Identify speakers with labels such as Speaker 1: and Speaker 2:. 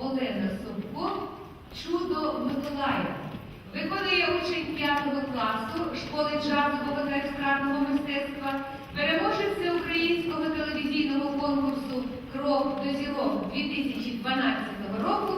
Speaker 1: Олена Собко Чудо Миколаєва. Виконує учень 5 класу школи джазового та естрадного мистецтва, переможець всеукраїнського телевізійного конкурсу Крок до зірок 2012 року